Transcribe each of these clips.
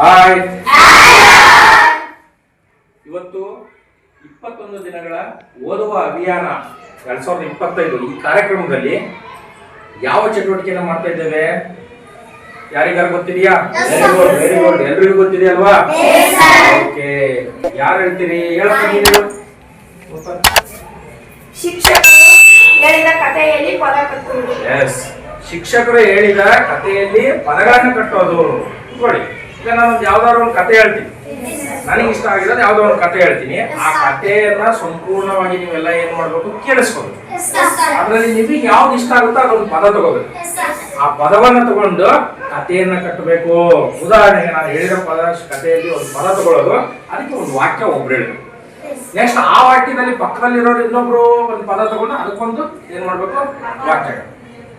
Hi ಇವತ್ತು ಇಪ್ಪತ್ತೊಂದು ದಿನಗಳ ಓದುವ ಅಭಿಯಾನ ಎರಡ್ ಸಾವಿರದ ಇಪ್ಪತ್ತೈದು ಈ ಕಾರ್ಯಕ್ರಮದಲ್ಲಿ ಯಾವ ಚಟುವಟಿಕೆಯನ್ನು ಮಾಡ್ತಾ ಇದ್ದೇವೆ? ಯಾರಿಗಾರು ಗೊತ್ತಿದೆಯಾ? ವೆರಿ ಗುಡ್ ವೆರಿ ಗುಡ್ ಎಲ್ರಿಗೂ ಗೊತ್ತಿದೆ ಅಲ್ವಾ ಓಕೆ. ಯಾರು ಹೇಳ್ತೀರಿ? ಹೇಳ್ತೀನಿ ಶಿಕ್ಷಕರು ಹೇಳಿದ ಕಥೆಯಲ್ಲಿ ಪದ ಕಟ್ಟುವುದು ಎಸ್ ಶಿಕ್ಷಕರು ಹೇಳಿದ ಕಥೆಯಲ್ಲಿ ಪದಗಳನ್ನು ಕಟ್ಟೋದು. ನೋಡಿ. ಈಗ ನಾನೊಂದು ಯಾವ್ದಾದ್ರು ಒಂದು ಕತೆ ಹೇಳ್ತೀನಿ. ನನಗೆ ಇಷ್ಟ ಆಗಿರೋದು ಯಾವ್ದೋ ಒಂದು ಕಥೆ ಹೇಳ್ತೀನಿ. ಆ ಕಥೆಯನ್ನ ಸಂಪೂರ್ಣವಾಗಿ ನೀವೆಲ್ಲ ಏನ್ ಮಾಡ್ಬೇಕು ಕೇಳಿಸ್ಕೊಬೇಕು. ಅದರಲ್ಲಿ ನಿಮಗೆ ಯಾವ್ದು ಇಷ್ಟ ಆಗುತ್ತೋ ಅದೊಂದು ಪದ ತಗೋಬೇಕು. ಆ ಪದವನ್ನ ತಗೊಂಡು ಕಥೆಯನ್ನ ಕಟ್ಟಬೇಕು. ಉದಾಹರಣೆಗೆ ನಾನು ಹೇಳಿರೋ ಪದ ಕಥೆಯಲ್ಲಿ ಒಂದು ಪದ ತಗೊಳ್ಳೋದು. ಅದಕ್ಕೆ ಒಂದು ವಾಕ್ಯ ಒಬ್ರು ಹೇಳ್ಬೇಕು. ನೆಕ್ಸ್ಟ್ ಆ ವಾಕ್ಯದಲ್ಲಿ ಪಕ್ಕದಲ್ಲಿರೋರು ಇನ್ನೊಬ್ರು ಒಂದು ಪದ ತಗೊಂಡು ಅದಕ್ಕೊಂದು ಏನ್ ಮಾಡ್ಬೇಕು? ವಾಕ್ಯ.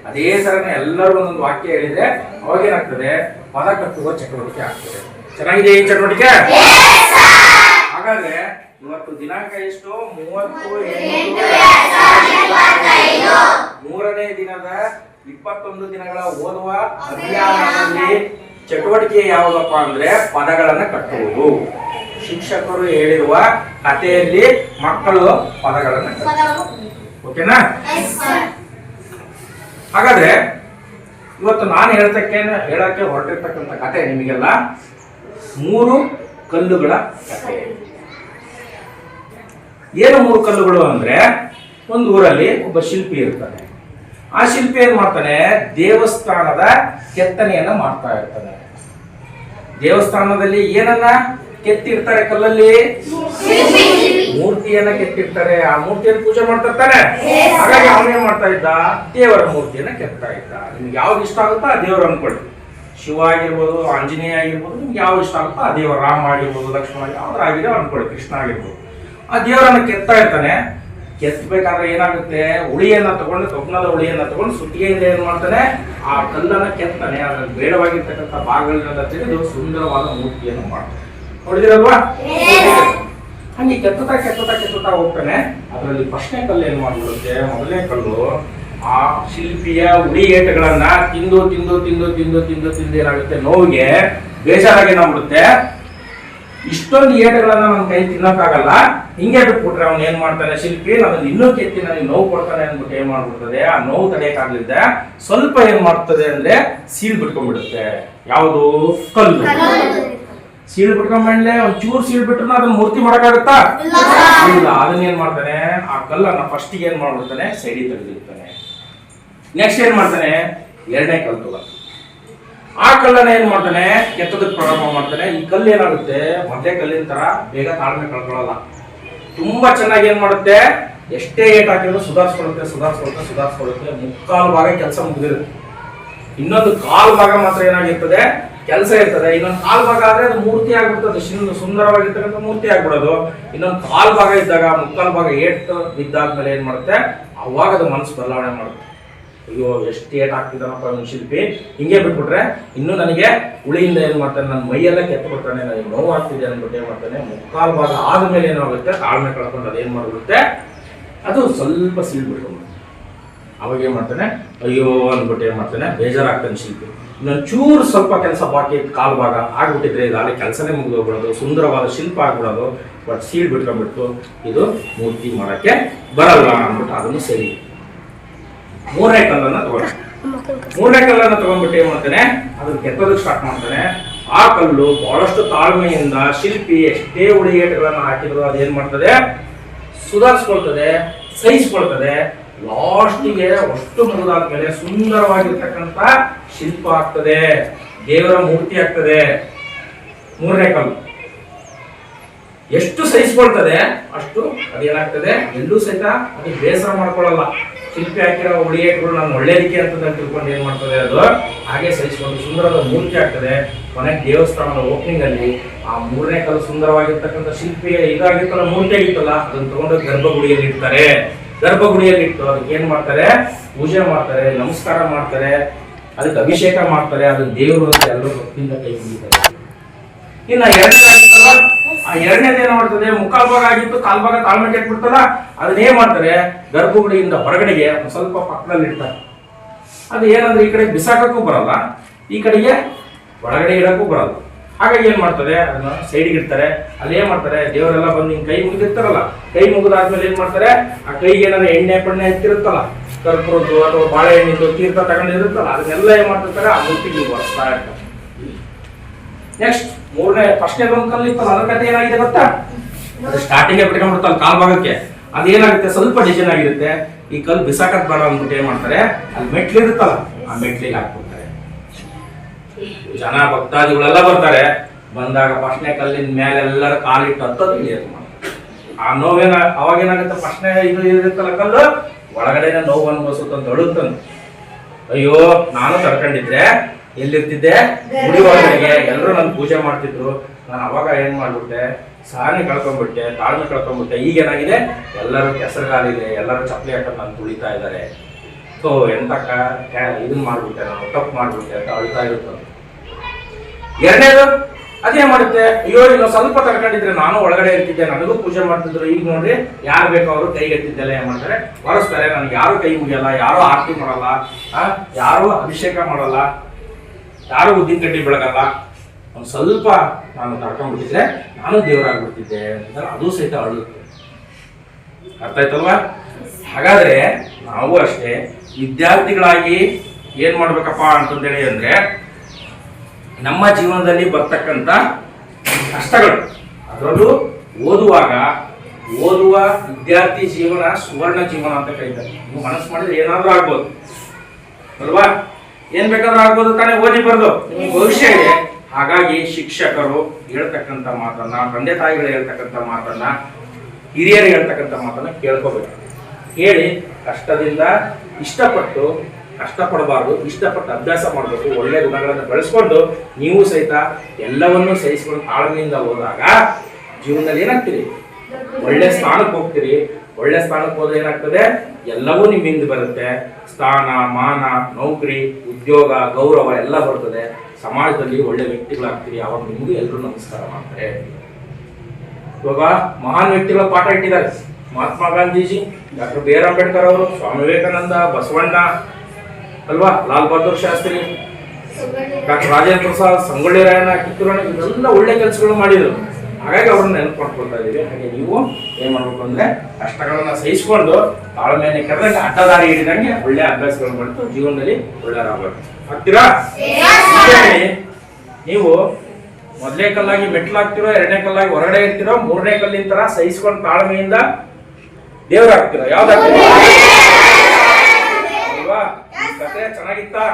ಅದೇ ತರನೇ ಎಲ್ಲರೂ ಒಂದೊಂದು ವಾಕ್ಯ ಹೇಳಿದ್ರೆ ಅವಾಗ ಏನಾಗ್ತದೆ? ಪದ ಕಟ್ಟುವ ಚಟುವಟಿಕೆ ಆಗ್ತದೆ. ಚೆನ್ನಾಗಿದೆ ಈ ಚಟುವಟಿಕೆ? ಹಾಗಾದ್ರೆ ಇವತ್ತು ದಿನಾಂಕ ಎಷ್ಟು? ಮೂವತ್ತು ಮೂರನೇ ದಿನದ ಇಪ್ಪತ್ತೊಂದು ದಿನಗಳ ಓದುವ ಅಭಿಯಾನದಲ್ಲಿ ಚಟುವಟಿಕೆ ಯಾವುದಪ್ಪ ಅಂದ್ರೆ ಪದಗಳನ್ನ ಕಟ್ಟುವುದು. ಶಿಕ್ಷಕರು ಹೇಳಿರುವ ಕಥೆಯಲ್ಲಿ ಮಕ್ಕಳು ಪದಗಳನ್ನ. ಓಕೆನಾ? ಹಾಗಾದ್ರೆ ಇವತ್ತು ನಾನು ಹೇಳ್ತಕ್ಕೆ ಹೇಳಕ್ಕೆ ಹೊರಟಿರ್ತಕ್ಕಂಥ ಕತೆ ನಿಮಗೆಲ್ಲ ಮೂರು ಕಲ್ಲುಗಳ ಕತೆ ಏನು ಮೂರು ಕಲ್ಲುಗಳು ಅಂದ್ರೆ? ಒಂದು ಊರಲ್ಲಿ ಒಬ್ಬ ಶಿಲ್ಪಿ ಇರ್ತಾನೆ. ಆ ಶಿಲ್ಪಿ ಏನ್ ಮಾಡ್ತಾನೆ? ದೇವಸ್ಥಾನದ ಕೆತ್ತನೆಯನ್ನ ಮಾಡ್ತಾ ಇರ್ತಾನೆ. ದೇವಸ್ಥಾನದಲ್ಲಿ ಏನನ್ನ ಕೆತ್ತಿರ್ತಾರೆ ಕಲ್ಲಲ್ಲಿ? ಮೂರ್ತಿಯನ್ನ ಕೆತ್ತಿರ್ತಾರೆ ಆ ಮೂರ್ತಿಯನ್ನು ಪೂಜೆ ಮಾಡ್ತಿರ್ತಾನೆ ಹಾಗಾಗಿ ಅವನೇನ್ ಮಾಡ್ತಾ ಇದ್ದ? ದೇವರ ಮೂರ್ತಿಯನ್ನ ಕೆತ್ತಾ ಇದ್ದ. ನಿಮ್ಗೆ ಯಾವ್ದು ಇಷ್ಟ ಆಗುತ್ತೋ ಆ ದೇವರು ಅನ್ಕೊಳ್ಳಿ ಶಿವ ಆಗಿರ್ಬೋದು ಆಂಜನೇಯ ಆಗಿರ್ಬೋದು ನಿಮ್ಗೆ ಯಾವ ಇಷ್ಟ ಆಗುತ್ತೋ ಆ ದೇವರು ರಾಮ ಆಗಿರ್ಬೋದು ಲಕ್ಷ್ಮಣ ಯಾವ್ದಾಗಿದೆ ಅನ್ಕೊಳ್ಳಿ ಕೃಷ್ಣ ಆಗಿರ್ಬೋದು. ಆ ದೇವರನ್ನ ಕೆತ್ತಾ ಇರ್ತಾನೆ. ಕೆತ್ತಬೇಕಾದ್ರೆ ಏನಾಗುತ್ತೆ? ಉಳಿಯನ್ನ ತಗೊಂಡು ಕಬ್ಬಿಣದ ಉಳಿಯನ್ನ ತಗೊಂಡು ಸುತ್ತಿಗೆಯಿಂದ ಏನ್ ಮಾಡ್ತಾನೆ? ಆ ಕಲ್ಲನ್ನ ಕೆತ್ತಾನೆ. ಅದ್ರ ಬೇಡವಾಗಿರ್ತಕ್ಕಂಥ ಭಾಗಗಳನ್ನೆಲ್ಲ ತೆಗೆದು ಸುಂದರವಾದ ಮೂರ್ತಿಯನ್ನು ಮಾಡ್ತಾನೆ. ನೋಡಿದಿರಲ್ವಾ? ಹಂಗೆ ಕೆತ್ತುತ್ತಾ ಕೆತ್ತುತ್ತಾ ಕೆತ್ತುತ್ತಾ ಹೋಗ್ತಾನೆ. ಅದರಲ್ಲಿ ಫಸ್ಟ್ನೇ ಕಲ್ಲು ಏನು ಮಾಡ್ಬಿಡುತ್ತೆ? ಮೊದಲನೇ ಕಲ್ಲು ಆ ಶಿಲ್ಪಿಯ ಉಡಿ ಏಟುಗಳನ್ನ ತಿಂದು ತಿಂದು ತಿಂದು ತಿಂದು ತಿಂದು ತಿಂದು ಏನಾಗುತ್ತೆ? ನೋವಿಗೆ ಬೇಜಾರಾಗಿ ಏನಾಗ್ಬಿಡುತ್ತೆ ಇಷ್ಟೊಂದು ಏಟುಗಳನ್ನ ನನ್ನ ಕೈ ತಿನ್ನಕ್ಕಾಗಲ್ಲ. ಹಿಂಗೆ ಬಿಟ್ಬಿಟ್ರೆ ಅವ್ನು ಏನ್ ಮಾಡ್ತಾನೆ ಶಿಲ್ಪಿ? ನಾನು ಇನ್ನೂ ಕೆತ್ತಿ ನನಗೆ ನೋವು ಕೊಡ್ತಾನೆ ಅಂದ್ಬಿಟ್ಟು ಏನ್ ಮಾಡ್ಬಿಡ್ತದೆ? ಆ ನೋವು ತಡೆಯಕ್ಕಾಗ್ಲಿದ್ದೆ ಸ್ವಲ್ಪ ಏನ್ ಮಾಡ್ತದೆ ಅಂದ್ರೆ ಸೀಲ್ ಬಿಟ್ಕೊಂಡ್ಬಿಡುತ್ತೆ. ಯಾವುದು? ಕಲ್ಲು. ಸೀಳ್ ಬಿಟ್ಕೊಂಡ್ಮೇಲೆ ಒಂದ್ ಚೂರು ಸೀಳ್ ಬಿಟ್ರು ಅದನ್ನ ಮೂರ್ತಿ ಮಾಡಕ್ಕಾಗತ್ತಾ? ಇಲ್ಲ. ಅದನ್ನ ಏನ್ ಮಾಡ್ತಾನೆ ಆ ಕಲ್ಲನ್ನ ಫಸ್ಟ್ ಏನ್ ಮಾಡ್ಬಿಡ್ತಾನೆ ಸೈಡಿ ತೆಗೆದಿರ್ತಾನೆ ನೆಕ್ಸ್ಟ್ ಏನ್ ಮಾಡ್ತಾನೆ ಎರಡನೇ ಕಲ್ಲು ತಗೋ ಆ ಕಲ್ಲನ್ನ ಏನ್ ಮಾಡ್ತಾನೆ ಕೆತ್ತದಕ್ಕೆ ಪ್ರಾರಂಭ ಮಾಡ್ತಾನೆ. ಈ ಕಲ್ಲು ಏನಾಗುತ್ತೆ ಮೊದಲೇ ಕಲ್ಲಿನ ತರ ಬೇಗ ತಾಳ್ಮೆ ಕಳ್ಕೊಳ್ಳಲ್ಲ. ತುಂಬಾ ಚೆನ್ನಾಗಿ ಏನ್ ಮಾಡುತ್ತೆ ಎಷ್ಟೇ ಏಟ್ ಹಾಕಿದ್ರು ಸುಧಾರಿಸ್ಕೊಳ್ಳುತ್ತೆ ಸುಧಾರಿಸ್ಕೊಳ್ಳುತ್ತೆ ಸುಧಾರಿಸ್ಕೊಳ್ಳುತ್ತೆ ಮುಕ್ಕಾಲು ಭಾಗ ಕೆಲಸ ಮುಗಿದಿರುತ್ತೆ. ಇನ್ನೊಂದು ಕಾಲ್ ಭಾಗ ಮಾತ್ರ ಏನಾಗಿರ್ತದೆ? ಕೆಲಸ ಇರ್ತದೆ. ಇನ್ನೊಂದು ಕಾಲ್ ಭಾಗ ಆದ್ರೆ ಅದು ಮೂರ್ತಿ ಆಗ್ಬಿಡ್ತದೆ. ಸುಂದರವಾಗಿರ್ತಕ್ಕಂಥ ಮೂರ್ತಿ ಆಗ್ಬಿಡೋದು. ಇನ್ನೊಂದು ಕಾಲ್ ಭಾಗ ಇದ್ದಾಗ ಮುಕ್ಕಾಲ್ ಭಾಗ ಏಟ್ ಬಿದ್ದಾದ್ಮೇಲೆ ಏನ್ ಮಾಡುತ್ತೆ? ಅವಾಗ ಅದು ಮನಸ್ಸು ಬದಲಾವಣೆ ಮಾಡುತ್ತೆ. ಅಯ್ಯೋ, ಎಷ್ಟು ಏಟ್ ಆಗ್ತಿದ್ದಾನಪ್ಪ ನಮ್ಮ ಶಿಲ್ಪಿ. ಹಿಂಗೆ ಬಿಟ್ಬಿಟ್ರೆ ಇನ್ನು ನನಗೆ ಉಳಿಯಿಂದ ಏನು ಮಾಡ್ತಾನೆ? ನನ್ನ ಮೈಯೆಲ್ಲ ಕೆತ್ತ ಬಿಡ್ತಾನೆ. ನನಗೆ ನೋವು ಆಗ್ತಿದೆ ಅಂದ್ಬಿಟ್ಟು ಏನು ಮಾಡ್ತಾನೆ? ಮುಕ್ಕಾಲು ಭಾಗ ಆದ್ಮೇಲೆ ಏನಾಗುತ್ತೆ? ತಾಳ್ಮೆ ಕಳ್ಕೊಂಡು ಅದೇನು ಮಾಡ್ಬಿಡುತ್ತೆ? ಅದು ಸ್ವಲ್ಪ ಸೀಳ್ ಬಿಟ್ಕೊಂಡು ಅವಾಗ ಏನು ಮಾಡ್ತಾನೆ, ಅಯ್ಯೋ ಅಂದ್ಬಿಟ್ಟು ಏನು ಮಾಡ್ತಾನೆ, ಬೇಜಾರಾಗ್ತಾನೆ ಶಿಲ್ಪಿ. ಇನ್ನೊಂದು ಚೂರು ಸ್ವಲ್ಪ ಕೆಲಸ ಬಾಕಿ ಕಾಲು ಭಾಗ ಆಗ್ಬಿಟ್ಟಿದ್ರೆ ಇದು ಅಲ್ಲಿ ಕೆಲಸನೇ ಮುಗಿದೋಗ್ಬಿಡೋದು, ಸುಂದರವಾದ ಶಿಲ್ಪ ಆಗ್ಬಿಡೋದು, ಬಟ್ ಸೀಡ್ ಬಿಟ್ಕೊಂಡ್ಬಿಟ್ಟು ಇದು ಮೂರ್ತಿ ಮಾಡಕ್ಕೆ ಬರಲ್ಲ ಅಂದ್ಬಿಟ್ಟು ಅದನ್ನು ಸರಿ. ಮೂರನೇ ಕಲ್ಲನ್ನ ತಗೊಂಡ ಮೂರನೇ ಕಲ್ಲನ್ನ ತಗೊಂಡ್ಬಿಟ್ಟು ಏನು ಮಾಡ್ತಾನೆ, ಅದನ್ನ ಕೆತ್ತೋದಕ್ಕೆ ಸ್ಟಾರ್ಟ್ ಮಾಡ್ತಾನೆ. ಆ ಕಲ್ಲು ಬಹಳಷ್ಟು ತಾಳ್ಮೆಯಿಂದ ಶಿಲ್ಪಿ ಎಷ್ಟೇ ಉಳಿಗೇಟುಗಳನ್ನ ಹಾಕಿದ್ರು ಅದೇನು ಮಾಡ್ತದೆ, ಸುಧಾರಿಸ್ಕೊಳ್ತದೆ, ಸಹಿಸ್ಕೊಳ್ತದೆ. ಲಾಸ್ಟಿಗೆ ಅಷ್ಟು ಮುಗಿದಾದ್ಮೇಲೆ ಸುಂದರವಾಗಿರ್ತಕ್ಕಂಥ ಶಿಲ್ಪ ಆಗ್ತದೆ, ದೇವರ ಮೂರ್ತಿ ಆಗ್ತದೆ. ಮೂರನೇ ಕಲ್ಲು. ಎಷ್ಟು ಸಹಿಸ್ಕೊಳ್ತದೆ ಅಷ್ಟು ಅದೇನಾಗ್ತದೆ ಎಲ್ಲೂ ಸಹಿತ ಅದು ಬೇಸರ ಮಾಡ್ಕೊಳ್ಳಲ್ಲ. ಶಿಲ್ಪಿ ಹಾಕಿರೋ ಉಳಿಯೇಟ್ಗಳು ನಾನು ಒಳ್ಳೇದಕ್ಕೆ ಅಂತ ತಿಳ್ಕೊಂಡು ಏನ್ ಮಾಡ್ತದೆ ಅದು? ಹಾಗೆ ಸಹಿಸ್ಕೊಂಡು ಸುಂದರದ ಮೂರ್ತಿ ಆಗ್ತದೆ. ಕೊನೆಗೆ ದೇವಸ್ಥಾನದ ಓಪನಿಂಗ್ ಅಲ್ಲಿ ಆ ಮೂರನೇ ಕಲ್ಲು ಸುಂದರವಾಗಿರ್ತಕ್ಕಂಥ ಶಿಲ್ಪಿ ಇದಾಗಿತ್ತಲ್ಲ ಮೂರ್ತಿ ಆಗಿತ್ತಲ್ಲ ಅದನ್ನ ತಗೊಂಡು ಗರ್ಭಗುಡಿಯಲ್ಲಿ ಇಡ್ತಾರೆ. ಗರ್ಭಗುಡಿಯಲ್ಲಿ ಇಟ್ಟು ಅದಕ್ಕೆ ಏನ್ ಮಾಡ್ತಾರೆ? ಪೂಜೆ ಮಾಡ್ತಾರೆ, ನಮಸ್ಕಾರ ಮಾಡ್ತಾರೆ, ಅದಕ್ಕೆ ಅಭಿಷೇಕ ಮಾಡ್ತಾರೆ, ಅದನ್ನ ದೇವರು ಅಂತ ಎಲ್ಲರೂ ಭಕ್ತಿಯಿಂದ ಕೈ ಮುಗಿತಾರೆ ಇನ್ನ ಎರಡನೇದಾಗಿತ್ತಲ್ಲ ಆ ಎರಡನೇ ಏನ್ ಮಾಡ್ತದೆ ಮುಖಾಲ್ ಭಾಗ ಆಗಿತ್ತು, ಕಾಲ್ ಭಾಗ ತಾಳ್ಮೆ ಇಟ್ಬಿಡ್ತಲ್ಲ ಅದನ್ನೇನ್ ಮಾಡ್ತಾರೆ? ಗರ್ಭಗುಡಿಯಿಂದ ಹೊರಗಡೆಗೆ ಸ್ವಲ್ಪ ಪಕ್ಕದಲ್ಲಿ ಇಡ್ತಾರೆ. ಅದು ಏನಂದ್ರೆ ಈ ಕಡೆ ಬಿಸಾಕಕ್ಕೂ ಬರಲ್ಲ, ಈ ಕಡೆಗೆ ಒಳಗಡೆ ಇಡಕ್ಕೂ ಬರಲ್ಲ. ಹಾಗಾಗಿ ಏನ್ ಮಾಡ್ತಾರೆ? ಅದನ್ನ ಸೈಡ್ಗೆ ಇಡ್ತಾರೆ. ಏನ್ ಮಾಡ್ತಾರೆ? ದೇವರೆಲ್ಲ ಬಂದು ಹಿಂಗ್ ಕೈ ಮುಗಿದಿರ್ತಾರಲ್ಲ, ಕೈ ಮುಗಿದಾದ್ಮೇಲೆ ಏನ್ ಮಾಡ್ತಾರೆ? ಆ ಕೈಗೆ ಏನಾರ ಎಣ್ಣೆ ಪಣ್ಣೆ ಹತ್ತಿರುತ್ತಲ್ಲ ಕರ್ಪುರದ್ದು ಅಥವಾ ಬಾಳೆಹಣ್ಣಿದ್ದು ತೀರ್ಥ ತಗೊಂಡಿರುತ್ತಲ್ಲ ಅದನ್ನೆಲ್ಲ ಏನ್ ಮಾಡ್ತಿರ್ತಾರೆ? ಆ ಮೂರ್ತಿಗೆ ಬರ್ತಾ ನೆಕ್ಸ್ಟ್ ಮೂರನೇ ಫಸ್ಟ್ನೇ ಒಂದು ಕಲ್ಲಿತ್ತಲ್ಲ ಅದ್ರ ಕತೆ ಏನಾಗಿದೆ ಗೊತ್ತಾ? ಸ್ಟಾರ್ಟಿಂಗ್ ಬಿಟ್ಕೊಂಡ್ಬಿಡ್ತಲ್ಲ ಕಾಲ್ ಭಾಗಕ್ಕೆ. ಅದೇನಾಗುತ್ತೆ? ಸ್ವಲ್ಪ ಡಿಸೈನ್ ಆಗಿರುತ್ತೆ. ಈ ಕಲ್ಲು ಬಿಸಾಕತ್ ಬೇಡ ಅಂದ್ಬಿಟ್ಟು ಏನ್ ಮಾಡ್ತಾರೆ? ಅಲ್ಲಿ ಮೆಟ್ಲಿರುತ್ತಲ್ಲ ಆ ಮೆಟ್ಲಿಗೆ ಹಾಕ್ಬಿಡ್ತಾರೆ. ಜನ ಭಕ್ತಾದಿಗಳೆಲ್ಲ ಬರ್ತಾರೆ. ಬಂದಾಗ ಫಸ್ಟ್ನೇ ಕಲ್ಲಿನ ಮೇಲೆ ಎಲ್ಲರ ಕಾಲಿಟ್ಟು ಹತ್ತೋದು ಇಳಿಯೋದು. ಆ ನೋವೇನ ಅವಾಗ ಏನಾಗುತ್ತೆ ಫಸ್ಟ್ನೇ ಇದು ಇರುತ್ತಲ್ಲ ಕಲ್ಲು? ಒಳಗಡೆನೆ ನೋವು ಅನುಭವಿಸುತ್ತೆ ಅಂತ ಅಳುತ್ತಂತ. ಅಯ್ಯೋ, ನಾನು ತಡ್ಕೊಂಡಿದ್ರೆ ಎಲ್ಲಿರ್ತಿದ್ದೆ? ಗುಡಿ ಒಳಗಡೆಗೆ ಎಲ್ಲರೂ ನನ್ ಪೂಜೆ ಮಾಡ್ತಿದ್ರು. ನಾನು ಅವಾಗ ಏನ್ ಮಾಡ್ಬಿಟ್ಟೆ? ಸಹನೆ ಕಳ್ಕೊಂಡ್ಬಿಟ್ಟೆ ತಾಳ್ಮೆ ಕಳ್ಕೊಂಡ್ಬಿಟ್ಟೆ. ಈಗ ಏನಾಗಿದೆ? ಎಲ್ಲರೂ ಕೆಸರುಗಾಲಿದೆ ಎಲ್ಲರೂ ಚಪ್ಪಲಿ ಹಾಕೊಂಡು ನಾನು ತುಳಿತಾ ಇದ್ದಾರೆ. ಸೊ ಎಂತಕ್ಕ? ಕ- ಕ- ಇದನ್ ಮಾಡ್ಬಿಟ್ಟೆ ನಾನು, ತಪ್ಪು ಮಾಡ್ಬಿಟ್ಟೆ ಅಂತ ಅಳ್ತಾ ಇರುತ್ತೆ ಎರಡನೇದು ಅದೇ ಮಾಡುತ್ತೆ? ಅಯ್ಯೋ ಇನ್ನು ಸ್ವಲ್ಪ ತರ್ಕೊಂಡಿದ್ರೆ ನಾನು ಒಳಗಡೆ ಇರ್ತಿದ್ದೆ ನನಗೂ ಪೂಜೆ ಮಾಡ್ತಿದ್ರು. ಈಗ ನೋಡ್ರಿ ಯಾರು ಬೇಕೋ ಅವರು ಕೈ ಎತ್ತಿದ್ದೆಲ್ಲ ಏನ್ ಮಾಡ್ತಾರೆ? ಹೊರಸ್ತಾರೆ. ನನ್ಗೆ ಯಾರು ಕೈ ಮುಗಿಯಲ್ಲ ಯಾರು ಆರತಿ ಮಾಡಲ್ಲ ಆ, ಯಾರು ಅಭಿಷೇಕ ಮಾಡಲ್ಲ ಯಾರು ಉದ್ದಿನ ಕಡ್ಡಿ ಬೆಳಗಲ್ಲ. ಒಂದು ಸ್ವಲ್ಪ ನಾನು ತಡ್ಕೊಂಡ್ಬಿಟ್ಟಿದ್ರೆ ನಾನು ದೇವರಾಗ್ಬಿಡ್ತಿದ್ದೆ ಅಂತ ಅದು ಸಹಿತ ಅಳುತ್ತೆ. ಅರ್ಥ ಆಯ್ತಲ್ವಾ? ಹಾಗಾದ್ರೆ ನಾವು ಅಷ್ಟೇ ವಿದ್ಯಾರ್ಥಿಗಳಾಗಿ ಏನ್ ಮಾಡ್ಬೇಕಪ್ಪ ಅಂತಂದೇಳಿ ಅಂದ್ರೆ ನಮ್ಮ ಜೀವನದಲ್ಲಿ ಬರ್ತಕ್ಕಂಥ ಕಷ್ಟಗಳು. ಅದರಲ್ಲೂ ಓದುವಾಗ, ಓದುವ ವಿದ್ಯಾರ್ಥಿ ಜೀವನ, ಸುವರ್ಣ ಜೀವನ ಅಂತ ಕರೀತಾರೆ. ನೀವು ಮನಸ್ಸು ಮಾಡಿದ್ರೆ ಏನಾದರೂ ಆಗ್ಬೋದು. ಅಲ್ವಾ? ಏನ್ ಬೇಕಾದ್ರೂ ಆಗ್ಬೋದು ತಾನೇ ಓದಿ ಬರ್ದು ಭವಿಷ್ಯ ಇದೆ. ಹಾಗಾಗಿ ಶಿಕ್ಷಕರು ಹೇಳ್ತಕ್ಕಂಥ ಮಾತನ್ನ, ತಂದೆ ತಾಯಿಗಳು ಹೇಳ್ತಕ್ಕಂಥ ಮಾತನ್ನ, ಹಿರಿಯರು ಹೇಳ್ತಕ್ಕಂಥ ಮಾತನ್ನ ಕೇಳ್ಕೋಬೇಕು. ಹೇಳಿ ಕಷ್ಟದಿಂದ ಇಷ್ಟಪಟ್ಟು ಕಷ್ಟಪಡಬಾರ್ದು, ಇಷ್ಟಪಟ್ಟು ಅಭ್ಯಾಸ ಮಾಡಬೇಕು, ಒಳ್ಳೆ ಗುಣಗಳನ್ನು ಬೆಳೆಸ್ಕೊಂಡು ನೀವು ಸಹಿತ ಎಲ್ಲವನ್ನೂ ಸಹಿಸ್ಕೊಂಡು ತಾಳ್ಮೆಯಿಂದ ಹೋದಾಗ ಜೀವನದಲ್ಲಿ ಏನಾಗ್ತೀರಿ? ಒಳ್ಳೆ ಸ್ಥಾನಕ್ಕೆ ಹೋಗ್ತೀರಿ. ಒಳ್ಳೆ ಸ್ಥಾನಕ್ಕೆ ಹೋದ್ರೆ ಏನಾಗ್ತದೆ? ಎಲ್ಲವೂ ನಿಮ್ಮಿಂದ ಬರುತ್ತೆ. ಸ್ಥಾನ, ಮಾನ, ನೌಕರಿ, ಉದ್ಯೋಗ, ಗೌರವ ಎಲ್ಲ ಬರ್ತದೆ. ಸಮಾಜದಲ್ಲಿ ಒಳ್ಳೆ ವ್ಯಕ್ತಿಗಳಾಗ್ತೀರಿ. ಅವಾಗ ನಿಮಗೂ ಎಲ್ಲರೂ ನಮಸ್ಕಾರ ಮಾಡ್ತಾರೆ. ಇವಾಗ ಮಹಾನ್ ವ್ಯಕ್ತಿಗಳ ಪಾಠ ಇಟ್ಟಿದ್ದಾರೆ. Mahatma Gandhiji, doctor B R Ambedkar ಅವರು, ಸ್ವಾಮಿ ವಿವೇಕಾನಂದ, ಬಸವಣ್ಣ ಅಲ್ವಾ? ಲಾಲ್ ಬಹದ್ದೂರ್ ಶಾಸ್ತ್ರಿ, ಡಾಕ್ಟರ್ ರಾಜೇಂದ್ರ ಪ್ರಸಾದ್, ಸಂಗೊಳ್ಳಿ ರಾಯಣ್ಣ ಕಿತ್ತೂರಣ್ಣ ಇವೆಲ್ಲ ಒಳ್ಳೆ ಕೆಲಸಗಳು ಮಾಡಿದ್ರು. ಹಾಗಾಗಿ ಅವ್ರನ್ನ ನೆನಪು ಮಾಡ್ಕೊಳ್ತಾ ಇದೀವಿ. ಹಾಗೆ ನೀವು ಏನ್ ಮಾಡ್ಬೇಕು ಅಂದ್ರೆ ಕಷ್ಟಗಳನ್ನ ಸಹಿಸ್ಕೊಂಡು ತಾಳ್ಮೆಯನ್ನು ಕರೆದಾಗ ಅಡ್ಡದಾರಿ ಹಿಡಿದಂಗೆ ಒಳ್ಳೆ ಅಭ್ಯಾಸಗಳು ಮಾಡ್ತು ಜೀವನದಲ್ಲಿ ಒಳ್ಳೆಯರಾಗಬೇಕು ಆಗ್ತೀರಾ ನೀವು ಮೊದಲನೇ ಕಲ್ಲಾಗಿ ಮೆಟ್ಲಾಗ್ತಿರೋ ಎರಡನೇ ಕಲ್ಲಾಗಿ ಹೊರಗಡೆ ಇರ್ತಿರೋ, ಮೂರನೇ ಕಲ್ಲಿನ ತರ ಸಹಿಸ್ಕೊಂಡು ತಾಳ್ಮೆಯಿಂದ ದೇವರಾಗ್ತಿರೋ? ಯಾವ್ದಾಗ್ತಿರೋ? ಚೆನ್ನಾಗಿತ್ತಾ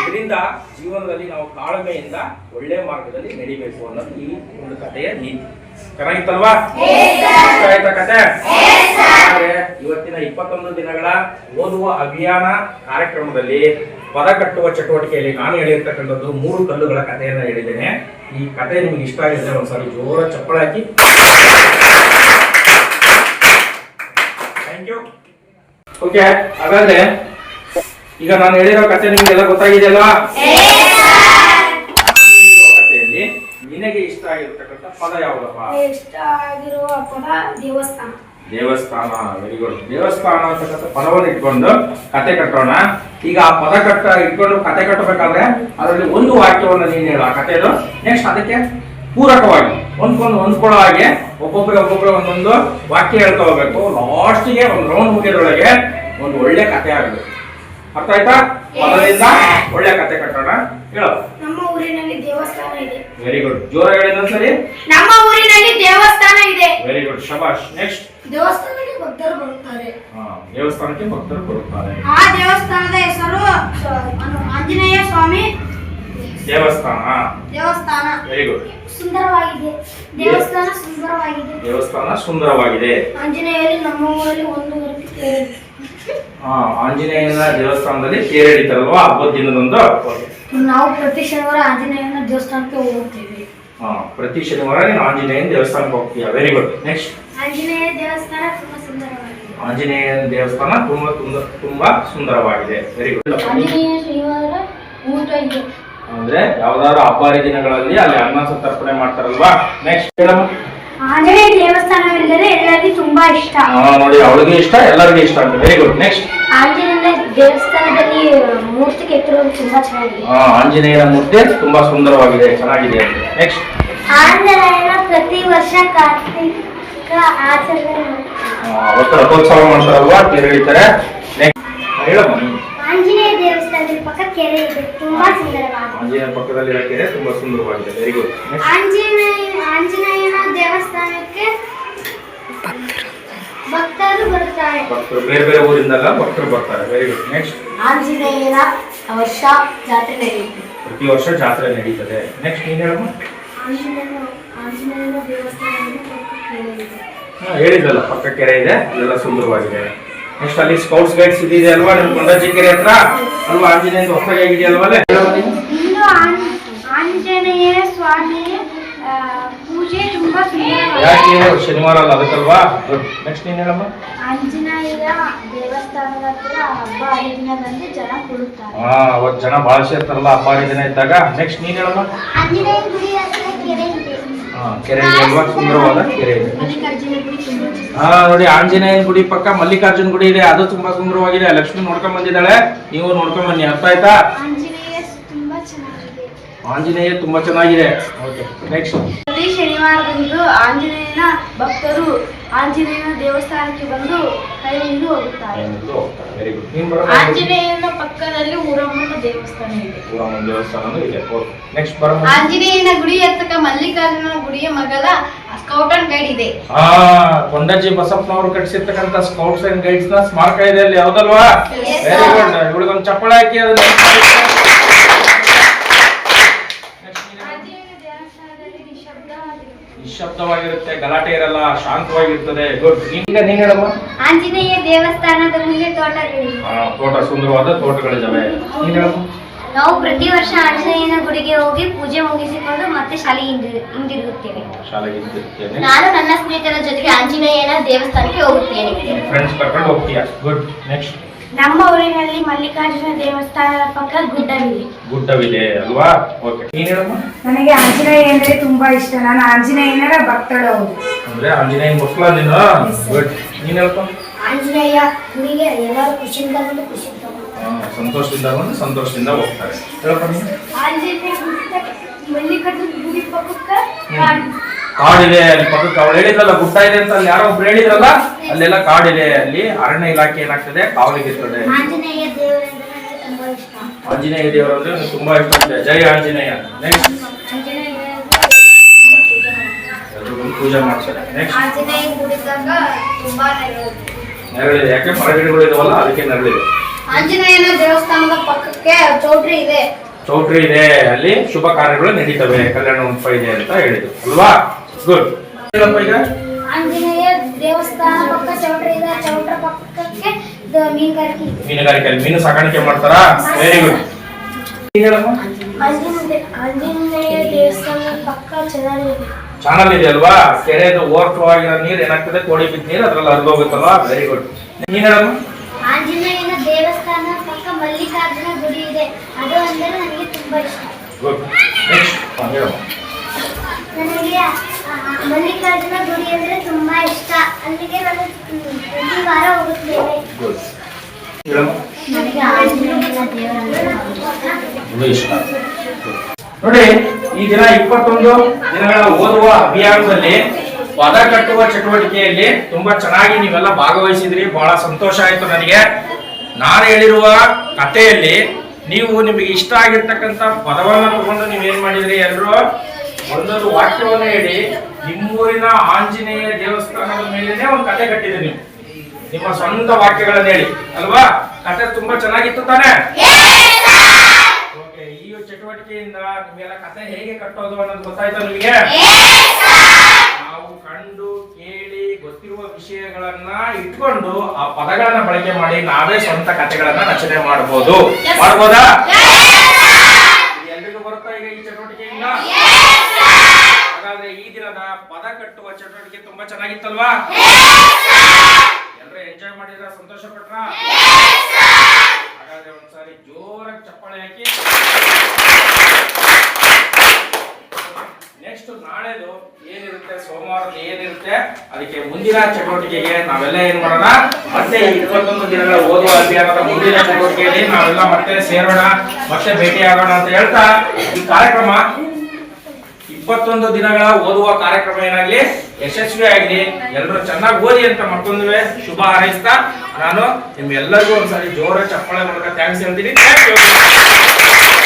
ಇದರಿಂದ ಜೀವನದಲ್ಲಿ ನಾವು ತಾಳ್ಮೆಯಿಂದ ಒಳ್ಳೆ ಮಾರ್ಗದಲ್ಲಿ ನಡಿಬೇಕು ಅನ್ನೋದು ಈ ಒಂದು ಕಥೆಯ ನೀತಿ. ಚೆನ್ನಾಗಿತ್ತಲ್ವಾ? ಆಯ್ತಾ ಕತೆ ಇವತ್ತಿನ ಇಪ್ಪತ್ತೊಂದು ದಿನಗಳ ಓದುವ ಅಭಿಯಾನ ಕಾರ್ಯಕ್ರಮದಲ್ಲಿ ಪದ ಕಟ್ಟುವ ಚಟುವಟಿಕೆಯಲ್ಲಿ ನಾನು ಹೇಳಿರ್ತಕ್ಕಂಥದ್ದು ಮೂರು ಕಲ್ಲುಗಳ ಕಥೆಯನ್ನ ಹೇಳಿದ್ದೇನೆ. ಈ ಕಥೆ ನಿಮ್ಗೆ ಇಷ್ಟ ಆಗಿದ್ರೆ ಒಂದ್ಸರಿ ಜೋರ ಚಪ್ಪಳ ಹಾಕಿ. ಥ್ಯಾಂಕ್ ಯು ಓಕೆ ಹಾಗಾದ್ರೆ ಈಗ ನಾನು ಹೇಳಿರೋ ಕಥೆ ನಿಮ್ಗೆಲ್ಲ ಹೇಳಿರೋ ಕಥೆಯಲ್ಲಿ ನಿನಗೆ ಇಷ್ಟ ಆಗಿರ್ತಕ್ಕಂಥ ಪದ ಯಾವುದಪ್ಪ? ಇಷ್ಟ ಆಗಿರುವ ಪದ ದೇವಸ್ಥಾನ. ದೇವಸ್ಥಾನ ವೆರಿ ಗುಡ್ ದೇವಸ್ಥಾನ ಅಂತಕ್ಕಂಥ ಪದವನ್ನು ಇಟ್ಕೊಂಡು ಕತೆ ಕಟ್ಟೋಣ. ಈಗ ಆ ಪದ ಕಟ್ಟ ಇಟ್ಕೊಂಡು ಕತೆ ಕಟ್ಟಬೇಕಾದ್ರೆ ಅದರಲ್ಲಿ ಒಂದು ವಾಕ್ಯವನ್ನು ನೀನು ಹೇಳು. ಆ ಕಥೆದು ನೆಕ್ಸ್ಟ್ ಅದಕ್ಕೆ ಪೂರಕವಾಗಿ ಒಂದ್ಕೊಂಡು ಹೊಂದ್ಕೊಳ್ಳೋ ಹಾಗೆ ಒಬ್ಬೊಬ್ಬರೇ ಒಬ್ಬೊಬ್ಬರೇ ಒಂದೊಂದು ವಾಕ್ಯ ಹೇಳ್ತಾ ಹೋಗ್ಬೇಕು. ಲಾಸ್ಟಿಗೆ ಒಂದು ರೌಂಡ್ ಮುಗಿಯೋದ್ರೊಳಗೆ ಒಂದು ಒಳ್ಳೆ ಕತೆ ಆಗಬೇಕು. ಅರ್ಥ ಆಯ್ತಾ? ಪದದಿಂದ ಒಳ್ಳೆ ಕತೆ ಕಟ್ಟೋಣ. ಹೇಳು. ನಮ್ಮ ಊರಿನಲ್ಲಿ ದೇವಸ್ಥಾನ ಇದೆ. ವೆರಿ ಗುಡ್ ಜೋರ ಸರಿ ನಮ್ಮ ಊರಿನಲ್ಲಿ ದೇವಸ್ಥಾನ ಇದೆ. ವೆರಿ ಗುಡ್ ಶಬಾಷ್ ನೆಕ್ಸ್ಟ್ ದೇವಸ್ಥಾನಕ್ಕೆ ಭಕ್ತರು ಬರುತ್ತಾರೆ. ದೇವಸ್ಥಾನಕ್ಕೆ ಭಕ್ತರು ಬರುತ್ತಾರೆ. ಆ ದೇವಸ್ಥಾನದ ಹೆಸರು ಆಂಜನೇಯ ಸ್ವಾಮಿ. ದೇವಸ್ಥಾನ. ದೇವಸ್ಥಾನ. ವೆರಿ ಗುಡ್ ಸುಂದರವಾಗಿದೆ. ದೇವಸ್ಥಾನ ಸುಂದರವಾಗಿದೆ. ದೇವಸ್ಥಾನ ಸುಂದರವಾಗಿದೆ. ಆಂಜನೇಯಲ್ಲಿ ನಮ್ಮ ಊರಲ್ಲಿ ಒಂದು ಆಂಜನೇಯನ ದೇವಸ್ಥಾನದಲ್ಲಿ ತೇರು ಎಳಿತಾರಲ್ವಾ ಹಬ್ಬದ ದಿನದೊಂದು. ನಾವು ಪ್ರತಿ ಶನಿವಾರ ಆಂಜನೇಯನ ದೇವಸ್ಥಾನಕ್ಕೆ ಹೋಗ್ತೀವಿ. ಆ, ಪ್ರತಿ ಶನಿವಾರ ನೀನು ಆಂಜನೇಯನ ದೇವಸ್ಥಾನಕ್ಕೆ ಹೋಗ್ತೀಯ. ವೆರಿ ಗುಡ್ ನೆಕ್ಸ್ಟ್ ಆಂಜನೇಯ ದೇವಸ್ಥಾನ ತುಂಬಾ ಸುಂದರವಾಗಿದೆ. ಆಂಜನೇಯ ದೇವಸ್ಥಾನ ತುಂಬಾ ತುಂಬಾ ತುಂಬಾ ಸುಂದರವಾಗಿದೆ. ವೆರಿ ಗುಡ್ ಆಂಜನೇಯ ಶನಿವಾರ ಊಟ ಇದೆ ಅಂದ್ರೆ ಯಾವ್ದಾದ್ರು ಹಬ್ಬ ಹರಿದಿನಗಳಲ್ಲಿ ಅಲ್ಲಿ ಅನ್ನ ಸಂತರ್ಪಣೆ ಮಾಡ್ತಾರಲ್ವಾ? ನೆಕ್ಸ್ಟ್ ಹೇಳಮ್ಮ. ಆಂಜನೇಯ ದೇವಸ್ಥಾನವೆಂದರೆ ಎಲ್ಲರಿಗೂ ತುಂಬಾ ಇಷ್ಟ. ಆ, ನೋಡಿ ಅವಳಿಗೆ ಇಷ್ಟ ಎಲ್ಲರಿಗೂ ಇಷ್ಟ ಅಂತ. ವೆರಿ ಗುಡ್ ನೆಕ್ಸ್ಟ್ ಆಂಜನೇಯ ದೇವಸ್ಥಾನದಲ್ಲಿ ಮೂರು ಮೂರ್ತಿ ಕೆತ್ತಿರೋದು ತುಂಬಾ ಚೆನ್ನಾಗಿದೆ. ಆ, ಆಂಜನೇಯನ ಮೂರ್ತಿ ತುಂಬಾ ಸುಂದರವಾಗಿದೆ ಚೆನ್ನಾಗಿದೆ ನೆಕ್ಸ್ಟ್ ಆಂಜನೇಯನ ಪ್ರತಿ ವರ್ಷ ಕಾರ್ತಿಕ ಆಚರಣೆ ಅವತ್ತು ರಥೋತ್ಸವ ಮಾಡ್ತಾರಲ್ವಾ? ತೇರು ಎಳಿತಾರೆ ನೆಕ್ಸ್ಟ್ ಹೇಳಮ್ಮ ಆಂಜನೇಯ ದೇವಸ್ಥಾನದ ಪಕ್ಕ ಕೆರೆ ಇದೆ. ತುಂಬಾ ಆಂಜನೇಯ ಪಕ್ಕದಲ್ಲಿರೋ ಕೆರೆ ತುಂಬಾ ಸುಂದರವಾಗಿದೆ. ವೆರಿ ಗುಡ್ ಆಂಜನೇಯನ ದೇವಸ್ಥಾನಕ್ಕೆ ಭಕ್ತರು ಬರುತ್ತಾರೆ. ಭಕ್ತರು ಬೇರೆ ಬೇರೆ ಊರಿಂದಲ್ಲ ಭಕ್ತರು ಬರ್ತಾರೆ. ವೆರಿ ಗುಡ್ ನೆಕ್ಸ್ಟ್ ಆಂಜನೇಯನ ವರ್ಷ ಜಾತ್ರೆ ನಡೆಯುತ್ತೆ. ಪ್ರತಿ ವರ್ಷ ಜಾತ್ರೆ ನಡೀತದೆ. ನೆಕ್ಸ್ಟ್ ನೀನ್ ಹೇಳಮ್ಮ? ಆಂಜನೇಯನ ಆಂಜನೇಯನ ದೇವಸ್ಥಾನದ ಪಕ್ಕ ಕೆರೆ ಇದೆ. ಹಾ, ಹೇಳಿದ್ರಲ್ಲ ಪಕ್ಕ ಕೆರೆ ಇದೆ ಇದೆಲ್ಲ ಸುಂದರವಾಗಿದೆ. ನೆಕ್ಸ್ಟ್ ಅಲ್ಲಿ ಸ್ಕೌಟ್ಸ್ ಗೈಡ್ಸ್ ಇದೆ ಅಲ್ವಾ? ನಿಮ್ಮ ಕೊಂಡಜ್ಜಿ ಕೆರೆ ಹತ್ರ? ಅಲ್ವಾ? ಆಂಜನೇಯ ಹೊಸದಾಗಿ ಆಗಿದೆಯಲ್ವಾ ಆಂಜನೇಯ ಸ್ವಾಮಿ ಪೂಜೆ ತುಂಬಾ ಯಾಕೆ ಶನಿವಾರ ಅಲ್ಲ ಅದಕ್ಕಲ್ವಾ? ನೆಕ್ಸ್ಟ್ ನೀನು ಹೇಳಮ್ಮ. ಆಂಜನೇಯ ದೇವಸ್ಥಾನದ ಹತ್ರ ಹಬ್ಬ ಹರಿದಿನದಂದು ಜನ ಕೂಡುತ್ತಾರೆ ಹಾ ಅವತ್ ಜನ ಭಾಳ ಸೇರ್ತಾರಲ್ಲ ಹಬ್ಬ ದಿನ ಇದ್ದಾಗ ನೆಕ್ಸ್ಟ್ ನೀನು ಹೇಳಮ್ಮ. ಆಂಜನೇಯ ಗುಡಿ ಹತ್ರ ಕೆರೆ ಇದೆ. ಹಾ ಕೆರೆ ಇದೆ ಅಲ್ವಾ? ಸುಂದರವಾದ ಕೆರೆ ಇದೆ. ಹಾ ನೋಡಿ ಆಂಜನೇಯನ ಗುಡಿ ಪಕ್ಕ ಮಲ್ಲಿಕಾರ್ಜುನ ಗುಡಿ ಇದೆ. ಅದು ತುಂಬಾ ಸುಂದರವಾಗಿದೆ. ಲಕ್ಷ್ಮಿ ನೋಡ್ಕೊಂಡ್ ಬಂದಿದ್ದಾಳೆ. ನೀವು ನೋಡ್ಕೊಂಡ್ ಬನ್ನಿ. ಅರ್ಥ ಆಯ್ತಾ? ಆಂಜನೇಯ ತುಂಬಾ ಚೆನ್ನಾಗಿದೆ. ಓಕೆ ನೆಕ್ಸ್ಟ್ ಪ್ರತಿ ಶನಿವಾರದಂದು ಆಂಜನೇಯನ ಭಕ್ತರು ಆಂಜನೇಯನ ದೇವಸ್ಥಾನಕ್ಕೆ ಬಂದು ಕೈ ಹಿಡಿದು ಹೋಗುತ್ತಾರೆ ವೆರಿ ಗುಡ್ ನೀನ್ ಬರೋ ಆಂಜನೇಯನ ಪಕ್ಕದಲ್ಲಿ ಊರಮ್ಮನ ದೇವಸ್ಥಾನ ಇದೆ. ಊರಮ್ಮನ ದೇವಸ್ಥಾನನೂ ಇದೆ. ಓಕೆ ನೆಕ್ಸ್ಟ್ ಬರೋ ಆಂಜನೇಯನ ಗುಡಿ ಹತ್ತಕ ಮಲ್ಲಿಕಾರ್ಜುನ ಗುಡಿಯ ಮಗಲ ಸ್ಕೌಟ್ ಅಂಡ್ ಗೈಡ್ ಇದೆ. ಹಾ ಕೊಂಡಜ್ಜಿ ಬಸಪ್ಪನವರು ಕಟ್ಟಿಸಿರ್ತಕ್ಕಂಥ ಸ್ಕೌಟ್ಸ್ ಅಂಡ್ ಗೈಡ್ಸ್ನ ಸ್ಮಾರಕ ಇದೆ ಅಲ್ಲಿ ಹೌದಲ್ವಾ ವೆರಿ. ಗುಡ್ ಇವಳಿಗೊಂದು ಚಪ್ಪಳ ಹಾಕಿ ಅದನ್ನ Next ನೀನು ಹೇಳು. ಆಂಜನೇಯ ದೇವಸ್ಥಾನದಲ್ಲಿ ನಿಶಬ್ದವಾಗಿರುತ್ತೆ ನಿಶ್ಶಬ್ದವಾಗಿರುತ್ತೆ ಗಲಾಟೆ ಇರಲ್ಲ ಶಾಂತವಾಗಿರ್ತದೆ. ಗುಡ್. ಈಗ ನೀನ್ ಹೇಳಮ್ಮ? ಆಂಜನೇಯ ದೇವಸ್ಥಾನದ ಮುಂದೆ ತೋಟಗಳಿವೆ ಹಾ, ತೋಟ ಸುಂದರವಾದ ತೋಟಗಳಿದಾವೆ ನೀನ್ ಹೇಳಮ್ಮ? ನಾವು ಪ್ರತಿ ವರ್ಷ ಆಂಜನೇಯನ ಗುಡಿಗೆ ಹೋಗಿ ಪೂಜೆ ಮುಗಿಸಿಕೊಂಡು ಮತ್ತೆ ಶಾಲೆಗೆ ಹಿಂದಿರು- ಹಿಂದಿರುಗುತ್ತೇವೆ. ಶಾಲೆಗೆ ನಾನು ನನ್ನ ಸ್ನೇಹಿತರ ಜೊತೆಗೆ ಆಂಜನೇಯನ ದೇವಸ್ಥಾನಕ್ಕೆ ಹೋಗುತ್ತೇನೆ. ಫ್ರೆಂಡ್ಸ್ ಕರ್ಕೊಂಡು ಹೋಗ್ತೀಯ? ಗುಡ್ ನೆಕ್ಸ್ಟ್ ನಮ್ಮ ಊರಿನಲ್ಲಿ ಮಲ್ಲಿಕಾರ್ಜುನ ದೇವಸ್ಥಾನದ ಪಕ್ಕ ಗುಡ್ಡವಿದೆ. ಗುಡ್ಡವಿದೆ ಅಲ್ವಾ? ಓಕೆ ನೀನ್ ಹೇಳಮ್ಮ? ನನಗೆ ಆಂಜನೇಯ ಅಂದ್ರೆ ತುಂಬಾ ಇಷ್ಟ. ನಾನು ಆಂಜನೇಯನ ಭಕ್ತಳು ಹೌದು. ಅಂದ್ರೆ ಆಂಜನೇಯ ಮಕ್ಕಳ ನೀನು? ಗುಡ್ ನೀನ್ ಹೇಳ್ಕೊ. ಆಂಜನೇಯ ಗುಡಿಗೆ ಎಲ್ಲರೂ ಖುಷಿಯಿಂದ ಬಂದು ಖುಷಿಯಿಂದ ಹಾ, ಸಂತೋಷದಿಂದ ಬಂದು ಸಂತೋಷದಿಂದ ಹೋಗ್ತಾರೆ. ನೀನು. ಆಂಜನೇಯ ಗುಡಿ ಮಲ್ಲಿಕಾರ್ಜುನ ಗುಡಿ ಪಕ್ಕಕ್ಕೆ ಹ್ಮ್. ಕಾಡಿದೆ ಅಲ್ಲಿ ಪಕ್ಕಕ್ಕೆ ಅವಳು ಹೇಳಿದ್ರಲ್ಲ ಗುಡ್ಡ ಇದೆ ಅಂತ ಅಲ್ಲಿ ಯಾರೋ ಒಬ್ರು ಹೇಳಿದ್ರಲ್ಲ ಅಲ್ಲೆಲ್ಲ ಕಾಡಿದೆ ಅಲ್ಲಿ ಅರಣ್ಯ ಇಲಾಖೆ ಏನಾಗ್ತದೆ? ಕಾವಲಿಗಿರ್ತದೆ ಆಂಜನೇಯ ದೇವರು ಅಂದ್ರೆ ತುಂಬಾ ಇಷ್ಟ. ಆಗ್ತದೆ ಜೈ ಆಂಜನೇಯ. ನೆಕ್ಸ್ಟ್ ಪೂಜೆ ಮಾಡ್ತಾರೆ ನೆಕ್ಸ್ಟ್. ನೆರಳಿದೆ. ಯಾಕೆ? ಮರಗಿಡಗಳು ಇದಾವಲ್ಲ ಅದಕ್ಕೆ ನೆರಳಿದೆ. ಆಂಜನೇಯನ ದೇವಸ್ಥಾನದ ಪಕ್ಕಕ್ಕೆ ಚೌಟ್ರಿ ಇದೆ. ಚೌಟ್ರಿ ಇದೆ ಅಲ್ಲಿ ಶುಭ ಕಾರ್ಯಗಳು ನಡೀತವೆ. ಕಲ್ಯಾಣ ಮಂಟಪ ಇದೆ ಅಂತ ಹೇಳಿದ್ರು. ಅಲ್ವಾ? ಗುಡ್ ಹೇಳಪ್ಪ ಈಗ? ಆಂಜನೇಯ ದೇವಸ್ಥಾನ ಪಕ್ಕ ಚೌಟ್ರಿ ಇದೆ ಚೌಟ್ರ ಪಕ್ಕಕ್ಕೆ ಮೀನುಗಾರಿಕೆ ಇದೆ. ಮೀನುಗಾರಿಕೆ ಮೀನು ಸಾಕಾಣಿಕೆ ಮಾಡ್ತಾರಾ? ವೆರಿ ಗುಡ್ ಹೇಳಮ್ಮ? ಆಂಜನೇಯ ಆಂಜನೇಯ ದೇವಸ್ಥಾನದ ಪಕ್ಕ ಚೆನ್ನಾಗಿದೆ ಚಾನಲ್ ಇದೆ ಅಲ್ವಾ? ಕೆರೆದು ಓವರ್ಫ್ಲೋ ಆಗಿರೋ ನೀರು ಏನಾಗ್ತದೆ? ಕೋಡಿ ಬಿದ್ದ ನೀರು ಅದ್ರಲ್ಲಿ ಹರಿದು ಹೋಗುತ್ತಲ್ವಾ? ವೆರಿ ಗುಡ್ ನೀನ್ ಹೇಳಮ್ಮ? ಆಂಜನೇಯನ ದೇವಸ್ಥಾನ ಪಕ್ಕ ಮಲ್ಲಿಕಾರ್ಜುನ ಗುಡಿ ಇದೆ. ಅದು ಅಂದರೆ ನನಗೆ ತುಂಬಾ ಇಷ್ಟ. ಗುಡ್ ನೆಕ್ಸ್ಟ್ ಹೇಳಮ್ಮ. ನನಗೆ ಮಲ್ಲಿಕಾರ್ಜುನ ಗುಡಿ ಅಂದರೆ ತುಂಬಾ ಇಷ್ಟ. ಅಲ್ಲಿಗೆ ನಾನು ಪ್ರತಿ ವಾರ ಹೋಗುತ್ತೇನೆ. ಗುಡ್ ಹೇಳಮ್ಮ? ನನಗೆ ಆಂಜನೇಯನ ದೇವರಂದ್ರೆ ಇದು ಇಷ್ಟ. ನೋಡಿ ಈ ದಿನ ಇಪ್ಪತ್ತೊಂದು ದಿನಗಳ ಓದುವ ಅಭಿಯಾನದಲ್ಲಿ ಪದ ಕಟ್ಟುವ ಚಟುವಟಿಕೆಯಲ್ಲಿ ತುಂಬಾ ಚೆನ್ನಾಗಿ ನೀವೆಲ್ಲ ಭಾಗವಹಿಸಿದ್ರಿ. ಬಹಳ ಸಂತೋಷ ಆಯ್ತು ನನಗೆ. ನಾನು ಹೇಳಿರುವ ಕಥೆಯಲ್ಲಿ ನೀವು ನಿಮಗೆ ಇಷ್ಟ ಆಗಿರ್ತಕ್ಕಂಥ ಪದವನ್ನು ತಗೊಂಡು ನೀವೇನ್ ಏನ್ ಮಾಡಿದ್ರಿ ಎಲ್ಲರೂ ಒಂದೊಂದು ವಾಕ್ಯವನ್ನ ಹೇಳಿ ನಿಮ್ಮೂರಿನ ಆಂಜನೇಯ ದೇವಸ್ಥಾನದ ಮೇಲೇನೆ ಒಂದು ಕತೆ ಕಟ್ಟಿದೆ ನೀವು. ನಿಮ್ಮ ಸ್ವಂತ ವಾಕ್ಯಗಳನ್ನ ಹೇಳಿ, ಅಲ್ವಾ? ಕತೆ ತುಂಬಾ ಚೆನ್ನಾಗಿತ್ತು ತಾನೆ? ಈ ಚಟುವಟಿಕೆಯಿಂದ ನಿಮಗೆಲ್ಲ ಕತೆ ಹೇಗೆ ಕಟ್ಟೋದು ಅನ್ನೋದು ಗೊತ್ತಾಯ್ತಾ ನಿಮಗೆ? ನಾವು ಕಂಡು ಕೇಳಿ ಗೊತ್ತಿರುವ ವಿಷಯಗಳನ್ನ ಇಟ್ಕೊಂಡು ಆ ಪದಗಳನ್ನ ಬಳಕೆ ಮಾಡಿ ನಾವೇ ಸ್ವಂತ ಕತೆಗಳನ್ನ ರಚನೆ ಮಾಡಬಹುದು ಮಾಡ್ಬೋದಾ? ಎಲ್ರಿಗೂ ಬರುತ್ತಾ ಈಗ ಈ ಚಟುವಟಿಕೆಯಿಂದ ಹಾಗಾದ್ರೆ ಈ ದಿನದ ಪದ ಕಟ್ಟುವ ಚಟುವಟಿಕೆ ತುಂಬಾ ಚೆನ್ನಾಗಿತ್ತಲ್ವಾ? ಎಲ್ಲರೂ ಎಂಜಾಯ್ ಮಾಡಿದ್ರ ಸಂತೋಷ ಪಟ್ರ? ಹಾಗಾದ್ರೆ ಒಂದ್ಸಾರಿ ಜೋರಾಗಿ ಚಪ್ಪಾಳೆ ಹಾಕಿ ನೆಕ್ಸ್ಟ್ ನಾಳೆದು ಏನಿರುತ್ತೆ? ಸೋಮವಾರದ ಏನಿರುತ್ತೆ? ಅದಕ್ಕೆ ಮುಂದಿನ ಚಟುವಟಿಕೆಗೆ ನಾವೆಲ್ಲ ಏನ್ ಮಾಡೋಣ? ಮತ್ತೆ ಇಪ್ಪತ್ತೊಂದು ದಿನಗಳ ಓದುವ ಅಭಿಯಾನದ ಮುಂದಿನ ಚಟುವಟಿಕೆಯಲ್ಲಿ ನಾವೆಲ್ಲ ಮತ್ತೆ ಸೇರೋಣ, ಮತ್ತೆ ಭೇಟಿಯಾಗೋಣ ಅಂತ ಹೇಳ್ತಾ ಈ ಕಾರ್ಯಕ್ರಮ ಇಪ್ಪತ್ತೊಂದು ದಿನಗಳ ಓದುವ ಕಾರ್ಯಕ್ರಮ ಏನಾಗ್ಲಿ, ಯಶಸ್ವಿ ಆಗ್ಲಿ. ಎಲ್ಲರೂ ಚೆನ್ನಾಗಿ ಓದಿ ಅಂತ ಮತ್ತೊಂದು ಶುಭ ಹಾರೈಸ್ತಾ ನಾನು ನಿಮ್ಗೆಲ್ಲರಿಗೂ ಒಂದ್ಸರಿ ಜೋರ ಚಪ್ಪಾಳೆ ಮೂಲಕ ಥ್ಯಾಂಕ್ಸ್ ಹೇಳ್ತೀನಿ. Thank you